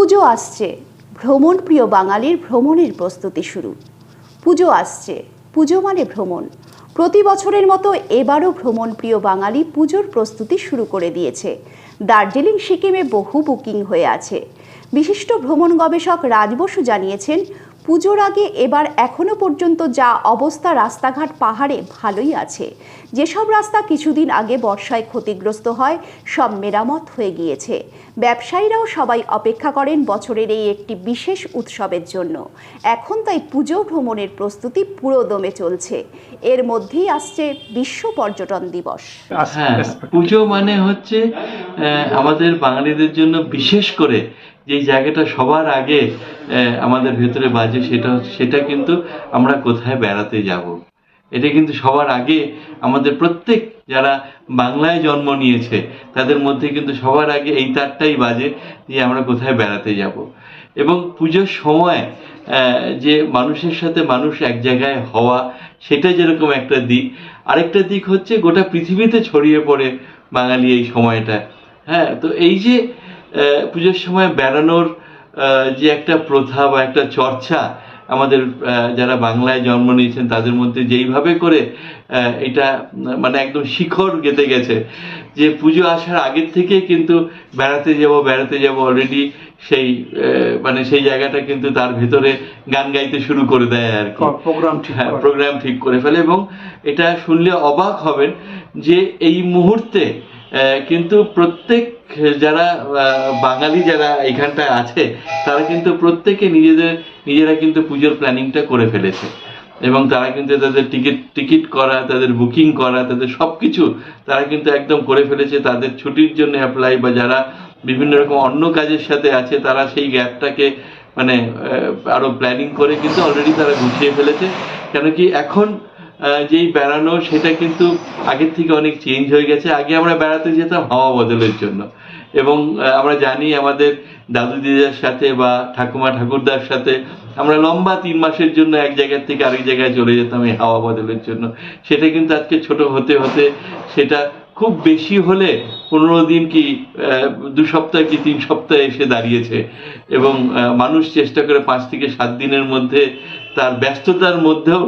পুজো আসছে। ভ্রমণ প্রিয় বাঙালির ভ্রমণের প্রস্তুতি শুরু। পুজো আসছে। পুজো মানে ভ্রমণ। প্রতি বছরের মতো এবারও ভ্রমণ প্রিয় বাঙালি পুজোর প্রস্তুতি শুরু করে দিয়েছে। দার্জিলিং, সিকিমে বহু বুকিং হয়ে আছে। বিশিষ্ট ভ্রমণ গবেষক রাজবসু জানিয়েছেন পুজোর আগে এবার এখনও পর্যন্ত যা অবস্থা রাস্তাঘাট পাহাড়ে ভালোই আছে। যেসব রাস্তা কিছুদিন আগে বর্ষায় ক্ষতিগ্রস্ত হয়, সব মেরামত হয়ে গিয়েছে। ব্যবসায়ীরাও সবাই অপেক্ষা করেন বছরের এই একটি বিশেষ উৎসবের জন্য। এখন তাই পুজো ভ্রমণের প্রস্তুতি পুরোদমে চলছে। এর মধ্যেই আসছে বিশ্ব পর্যটন দিবস। হ্যাঁ পুজো মানে হচ্ছে আমাদের বাঙালিদের জন্য বিশেষ করে যে জায়গাটা সবার আগে আমাদের ভেতরে বাজে সেটা সেটা কিন্তু আমরা কোথায় বেড়াতে যাব। এটা কিন্তু সবার আগে আমাদের প্রত্যেক যারা বাংলায় জন্ম নিয়েছে, তাদের মধ্যে কিন্তু সবার আগে এই তারটাই বাজে যে আমরা কোথায় বেড়াতে যাব। এবং পুজোর সময় যে মানুষের সাথে মানুষ এক জায়গায় হওয়া, সেটা যেরকম একটা দিক। আরেকটা দিক হচ্ছে গোটা পৃথিবীতে ছড়িয়ে পড়ে বাঙালি এই সময়টা। হ্যাঁ তো এই যে পুজোর সময় বেড়ানোর যে একটা প্রথা বা একটা চর্চা আমাদের যারা বাংলায় জন্ম নিয়েছেন তাদের মধ্যে যেইভাবে করে এটা মানে একদম শিখর গেতে গেছে যে পুজো আসার আগের থেকে কিন্তু বেড়াতে যাব বেড়াতে যাব অলরেডি সেই মানে সেই জায়গাটা কিন্তু তার ভেতরে গান গাইতে শুরু করে দেয় আর কি। প্রোগ্রাম ঠিক হ্যাঁ প্রোগ্রাম ঠিক করে ফেলে এবং এটা শুনলে অবাক হবেন যে এই মুহূর্তে কিন্তু প্রত্যেক যারা বাঙালি যারা এখানটায় আছে তারা কিন্তু প্রত্যেকে নিজেদের নিজেরা কিন্তু পুজোর প্ল্যানিংটা করে ফেলেছে। এবং তারা কিন্তু তাদের টিকিট টিকিট করা তাদের বুকিং করা তাদের সব কিছু তারা কিন্তু একদম করে ফেলেছে। তাদের ছুটির জন্য অ্যাপ্লাই বা যারা বিভিন্ন রকম অন্য কাজের সাথে আছে তারা সেই গ্যাপটাকে মানে আহ, আরও প্ল্যানিং করে কিন্তু অলরেডি তারা গুছিয়ে ফেলেছে। কেন কি এখন যেই বেড়ানো, সেটা কিন্তু আগের থেকে অনেক চেঞ্জ হয়ে গেছে। আগে আমরা বেড়াতে যেতাম হাওয়া বদলের জন্য। এবং আমরা জানি আমাদের দাদু দিদার সাথে বা ঠাকুমা ঠাকুরদার সাথে আমরা লম্বা তিন মাসের জন্য এক জায়গার থেকে আরেক জায়গায় চলে যেতাম এই হাওয়া বদলের জন্য। সেটা কিন্তু আজকে ছোট হতে হতে সেটা খুব বেশি হলে পনেরো দিন কি দু সপ্তাহ কি তিন সপ্তাহ এসে দাঁড়িয়েছে। এবং মানুষ চেষ্টা করে পাঁচ থেকে সাত দিনের মধ্যে তার ব্যস্ততার মধ্যেও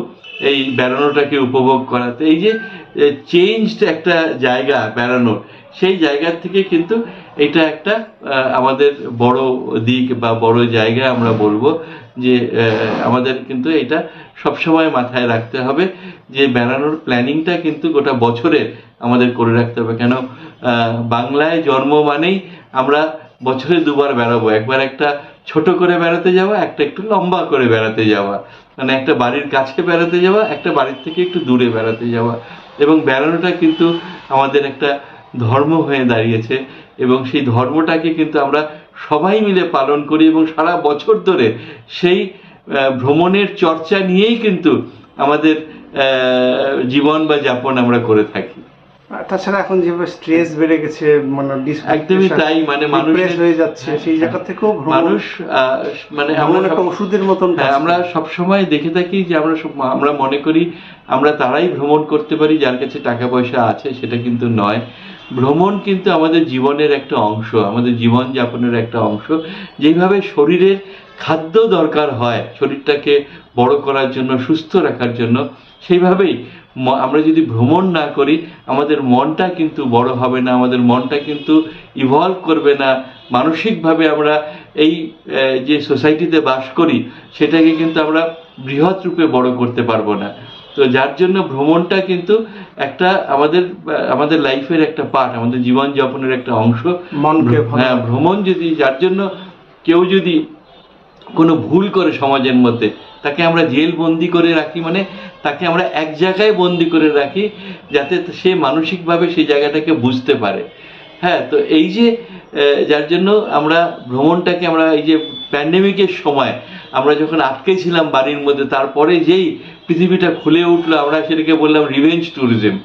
এই বেড়ানোটাকে উপভোগ করাতে। এই যে চেঞ্জড একটা জায়গা বেড়ানোর, সেই জায়গার থেকে কিন্তু এটা একটা আমাদের বড় দিক বা বড় জায়গা আমরা বলব যে আমাদের কিন্তু এটা সবসময় মাথায় রাখতে হবে যে, বেড়ানোর প্ল্যানিংটা কিন্তু গোটা বছরের আমাদের করে রাখতে হবে। কেন? বাংলায় জন্ম মানেই আমরা বছরে দুবার বেড়াবো। একবার একটা ছোট করে বেড়াতে যাওয়া, একটা একটু লম্বা করে বেড়াতে যাওয়া। মানে একটা বাড়ির কাছে বেড়াতে যাওয়া, একটা বাড়ির থেকে একটু দূরে বেড়াতে যাওয়া। এবং বেড়ানোটা কিন্তু আমাদের একটা ধর্ম হয়ে দাঁড়িয়েছে এবং সেই ধর্মটাকে কিন্তু আমরা সবাই মিলে পালন করি এবং সারা বছর ধরে সেই ভ্রমণের চর্চা নিয়েই কিন্তু আমাদের জীবন বা যাপন আমরা করে থাকি। তাছাড়া এখন যেভাবে স্ট্রেস বেড়ে গেছে মানে একদমই তাই, মানে মানুষ হয়ে যাচ্ছে সেই জায়গা থেকেও মানুষ আহ, মানে এমন একটা ওষুধের মতন হ্যাঁ, আমরা সব সময় দেখে থাকি যে আমরা আমরা মনে করি আমরা তারাই ভ্রমণ করতে পারি যার কাছে টাকা পয়সা আছে সেটা কিন্তু নয়। ভ্রমণ কিন্তু আমাদের জীবনের একটা অংশ, আমাদের জীবন যাপনের একটা অংশ। যেভাবে শরীরের খাদ্য দরকার হয়, শরীরটাকে বড় করার জন্য, সুস্থ রাখার জন্য, সেইভাবেই আমরা যদি ভ্রমণ না করি, আমাদের মনটা কিন্তু বড় হবে না, আমাদের মনটা কিন্তু ইভলভ করবে না। মানসিকভাবে আমরা এই যে সোসাইটিতে বাস করি, সেটাকে কিন্তু আমরা বৃহৎ রূপে বড় করতে পারব না। তো যার জন্য ভ্রমণটা কিন্তু একটা আমাদের আমাদের লাইফের একটা পার্ট আমাদের জীবন যাপনের একটা অংশ। মনকে হ্যাঁ ভ্রমণ যদি যার জন্য কেউ যদি কোনো ভুল করে সমাজের মধ্যে তাকে আমরা জেল বন্দি করে রাখি মানে তাকে আমরা এক জায়গায় বন্দি করে রাখি যাতে সে মানসিকভাবে সেই জায়গাটাকে বুঝতে পারে। হ্যাঁ তো এই যে যার জন্য আমরা ভ্রমণটাকে আমরা এই যে প্যান্ডেমিকের সময় আমরা যখন আটকে ছিলাম বাড়ির মধ্যে তারপরে যেই পৃথিবীটা খুলে উঠল, আমরা সেটাকে বললাম রিভেঞ্জ ট্যুরিজম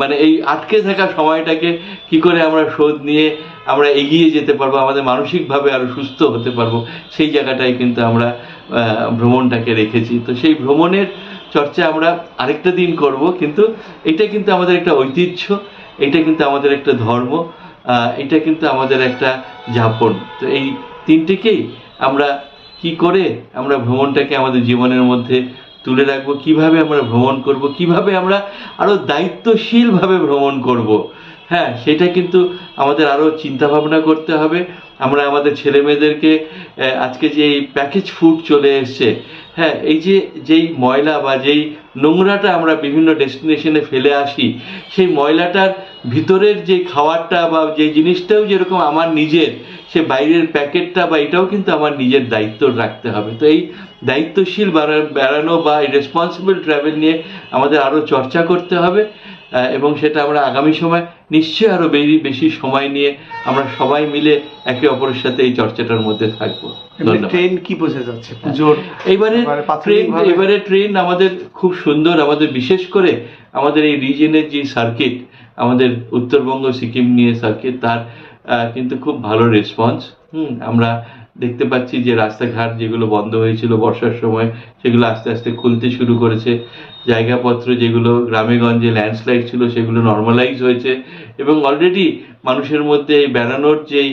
মানে এই আটকে থাকা সময়টাকে কি করে আমরা শোধ নিয়ে আমরা এগিয়ে যেতে পারব, আমাদের মানসিকভাবে আরও সুস্থ হতে পারব, সেই জায়গাটায় কিন্তু আমরা ভ্রমণটাকে রেখেছি। তো সেই ভ্রমণের চর্চা আমরা আরেকটা দিন করব, কিন্তু এটা কিন্তু আমাদের একটা ঐতিহ্য, এটা কিন্তু আমাদের একটা ধর্ম এটা কিন্তু আমাদের একটা যাপন। তো এই তিনটেকেই আমরা কি করে আমরা ভ্রমণটাকে আমাদের জীবনের মধ্যে তুলে রাখব, কীভাবে আমরা ভ্রমণ করব, কীভাবে আমরা আরও দায়িত্বশীলভাবে ভ্রমণ করব। হ্যাঁ সেটা কিন্তু আমাদের আরও চিন্তা ভাবনা করতে হবে। আমরা আমাদের ছেলে মেয়েদেরকে আজকে যে এই প্যাকেজ ফুড চলে এসছে হ্যাঁ এই যে, যেই ময়লা বা যেই নোংরাটা আমরা বিভিন্ন ডেস্টিনেশনে ফেলে আসি, সেই ময়লাটার ভিতরের যে খাবারটা বা যে জিনিসটাও যেরকম আমার নিজের, সে বাইরের প্যাকেটটা বা এটাও কিন্তু আমার নিজের দায়িত্ব রাখতে হবে। তো এই দায়িত্বশীল বেড়ানো বা রেসপন্সিবল ট্রাভেল নিয়ে আমাদের আরও চর্চা করতে হবে এবং সেটা আমরা আগামী সময় নিশ্চয়ই আরও বেশি বেশি সময় নিয়ে আমরা সবাই মিলে একে অপরের সাথে এই চর্চাটার মধ্যে থাকব। ট্রেন কি বোঝা যাচ্ছে? পুজোর এইবারে ট্রেন এবারে ট্রেন আমাদের খুব সুন্দর আমাদের বিশেষ করে আমাদের এই রিজনের যে সার্কিট আমাদের উত্তরবঙ্গ সিকিম নিয়ে সার্কিট তার কিন্তু খুব ভালো রেসপন্স হুম আমরা দেখতে পাচ্ছি যে রাস্তাঘাট যেগুলো বন্ধ হয়েছিল বর্ষার সময়, সেগুলো আস্তে আস্তে খুলতে শুরু করেছে। জায়গাপত্র যেগুলো, গ্রামেগঞ্জে ল্যান্ডস্লাইড ছিল, সেগুলো নর্মালাইজ হয়েছে এবং অলরেডি মানুষের মধ্যে এই বেড়ানোর যেই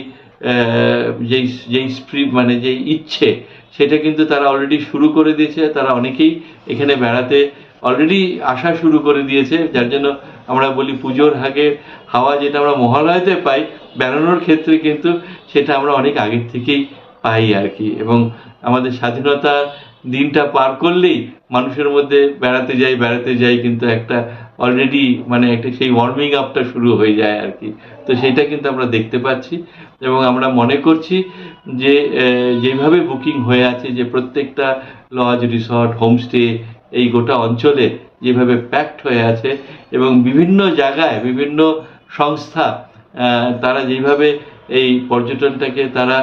যেই যেই স্প্রি মানে যেই ইচ্ছে, সেটা কিন্তু তারা অলরেডি শুরু করে দিয়েছে। তারা অনেকেই এখানে বেড়াতে অলরেডি আসা শুরু করে দিয়েছে। যার জন্য আমরা বলি পুজোর আগে হাওয়া যেটা আমরা মহালয়াতে পাই, বেড়ানোর ক্ষেত্রে কিন্তু সেটা আমরা অনেক আগের থেকেই পাই আর কি। এবং আমাদের স্বাধীনতা দিনটা পার করলেই মানুষের মধ্যে বেড়াতে যাই বেড়াতে যাই কিন্তু একটা অলরেডি মানে একটা সেই ওয়ার্মিং আপটা শুরু হয়ে যায় আর কি। তো সেটা কিন্তু আমরা দেখতে পাচ্ছি এবং আমরা মনে করছি যে যেভাবে বুকিং হয়ে আছে, যে প্রত্যেকটা লজ রিসর্ট হোমস্টে এই গোটা অঞ্চলে যেভাবে প্যাকড হয়ে আছে এবং বিভিন্ন জায়গায় বিভিন্ন সংস্থা তারা যেভাবে এই পর্যটনটাকে তারা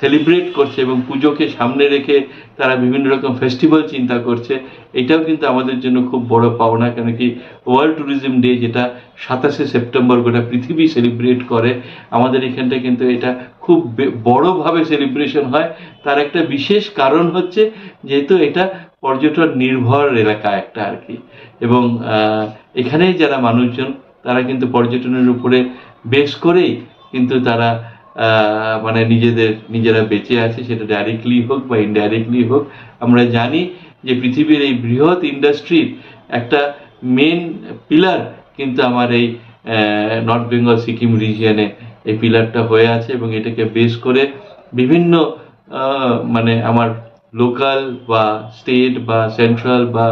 সেলিব্রেট করছে এবং পুজোকে সামনে রেখে তারা বিভিন্ন রকম ফেস্টিভ্যাল চিন্তা করছে এটাও কিন্তু আমাদের জন্য খুব বড় পাওনা কেন কি ওয়ার্ল্ড ট্যুরিজম ডে যেটা সাতাশে সেপ্টেম্বর গোটা পৃথিবী সেলিব্রেট করে আমাদের এখানটা কিন্তু এটা খুব বড়ভাবে সেলিব্রেশন হয়। তার একটা বিশেষ কারণ হচ্ছে যেহেতু এটা পর্যটন নির্ভর এলাকা একটা আর কি। এবং আহ, এখানে যারা মানুষজন তারা কিন্তু পর্যটনের উপরে বেশ করেই কিন্তু তারা মানে নিজেদের, নিজেরা বেঁচে আছে, সেটা ডাইরেক্টলি হোক বা ইনডাইরেক্টলি হোক। আমরা জানি যে পৃথিবীর এই বৃহৎ ইন্ডাস্ট্রির একটা মেন পিলার কিন্তু আমার এই নর্থ বেঙ্গল সিকিম রিজিয়নে এই পিলারটা হয়ে আছে এবং এটাকে বেস করে বিভিন্ন মানে আমার লোকাল বা স্টেট বা সেন্ট্রাল বা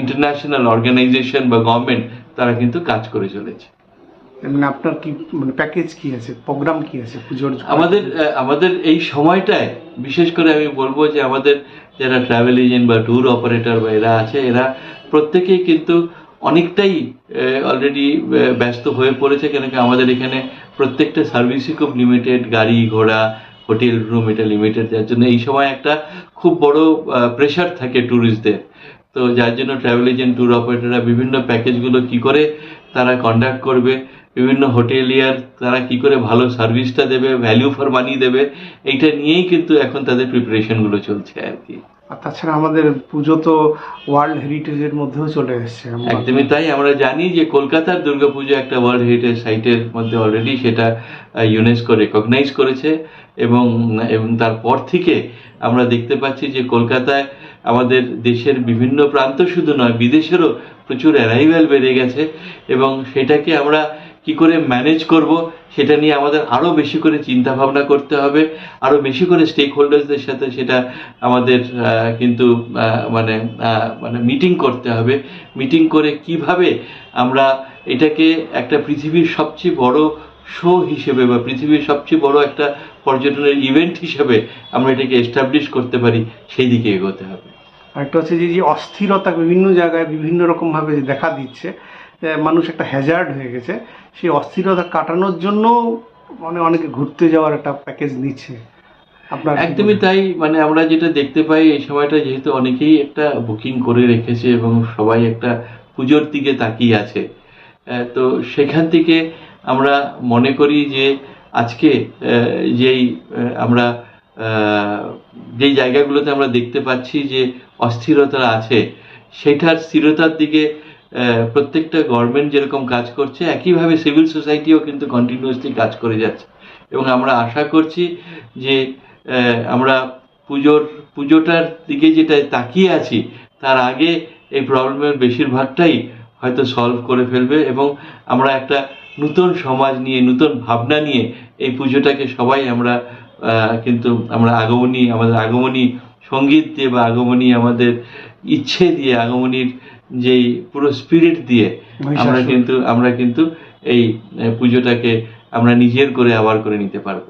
ইন্টারন্যাশনাল অর্গানাইজেশন বা গভর্নমেন্ট তারা কিন্তু কাজ করে চলেছে। মানে আপনার কি মানে প্যাকেজ কি আছে? প্রোগ্রাম কি আছে? পুজোর আমাদের আমাদের এই সময়টায়, বিশেষ করে আমি বলব যে আমাদের যারা ট্রাভেল এজেন্ট বা ট্যুর অপারেটর বা এরা আছে, এরা প্রত্যেকেই কিন্তু অনেকটাই অলরেডি ব্যস্ত হয়ে পড়েছে, কেন কি আমাদের এখানে প্রত্যেকটা সার্ভিসই খুব লিমিটেড গাড়ি ঘোড়া হোটেল রুম এটা লিমিটেড যার জন্য এই সময় একটা খুব বড় প্রেশার থাকে ট্যুরিস্টদের তো যার জন্য ট্রাভেল এজেন্ট ট্যুর অপারেটররা বিভিন্ন প্যাকেজগুলো কি করে তারা কন্ডাক্ট করবে বিভিন্ন হোটেলিয়ার তারা কি করে ভালো সার্ভিসটা দেবে ভ্যালু ফর মানি দেবে এইটা নিয়েই কিন্তু এখন তাদের প্রিপারেশনগুলো চলছে আর কি। আর তাছাড়া আমাদের পুজো তো ওয়ার্ল্ড হেরিটেজের মধ্যেও চলে এসেছে। একদমই তাই আমরা জানি যে কলকাতার দুর্গাপুজো একটা ওয়ার্ল্ড হেরিটেজ সাইটের মধ্যে অলরেডি সেটা ইউনেস্কো রেকগনাইজ করেছে এবং এবং তারপর থেকে আমরা দেখতে পাচ্ছি যে কলকাতায় আমাদের দেশের বিভিন্ন প্রান্ত শুধু নয় বিদেশেরও প্রচুর অ্যারাইভ্যাল বেড়ে গেছে এবং সেটাকে আমরা কি করে ম্যানেজ করব সেটা নিয়ে আমাদের আরও বেশি করে চিন্তা ভাবনা করতে হবে আরও বেশি করে স্টেক হোল্ডার্সদের সাথে সেটা আমাদের কিন্তু মানে মানে মিটিং করতে হবে। মিটিং করে কীভাবে আমরা এটাকে একটা পৃথিবীর সবচেয়ে বড় শো হিসেবে বা পৃথিবীর সবচেয়ে বড় একটা পর্যটনের ইভেন্ট হিসেবে আমরা এটাকে এস্টাবলিশ করতে পারি, সেই দিকে এগোতে হবে। আরেকটা হচ্ছে যে যে অস্থিরতা বিভিন্ন জায়গায় বিভিন্ন রকম ভাবে দেখা দিচ্ছে মানুষ একটা হ্যাজার্ড হয়ে গেছে। সেই অস্থিরতা কাটানোর জন্য মানে অনেকে ঘুরতে যাওয়ার একটা প্যাকেজ নিচ্ছে। আপনার একদমই তাই। মানে আমরা যেটা দেখতে পাই এই সময়টা যেহেতু অনেকেই একটা বুকিং করে রেখেছে এবং সবাই একটা পুজোর দিকে তাকিয়ে আছে। তো সেখান থেকে আমরা মনে করি যে আজকে যেই আমরা যেই জায়গাগুলোতে আমরা দেখতে পাচ্ছি যে অস্থিরতা আছে সেটার স্থিরতার দিকে প্রত্যেকটা গভর্নমেন্ট যেরকম কাজ করছে, একইভাবে সিভিল সোসাইটিও কিন্তু কন্টিনিউয়াসলি কাজ করে যাচ্ছে। এবং আমরা আশা করছি যে আমরা পুজোর, পুজোটার দিকে যেটা তাকিয়ে আছি, তার আগে এই প্রবলেমের বেশিরভাগটাই হয়তো সলভ করে ফেলবে এবং আমরা একটা নতুন সমাজ নিয়ে, নতুন ভাবনা নিয়ে এই পুজোটাকে সবাই আমরা কিন্তু আমরা আগমনী, আমাদের আগমনী সংগীত দিয়ে বা আগমনী আমাদের ইচ্ছে দিয়ে, আগমনীর যেই পুরো স্পিরিট দিয়ে আমরা কিন্তু আমরা কিন্তু এই পুজোটাকে আমরা নিজের করে আবার করে নিতে পারব।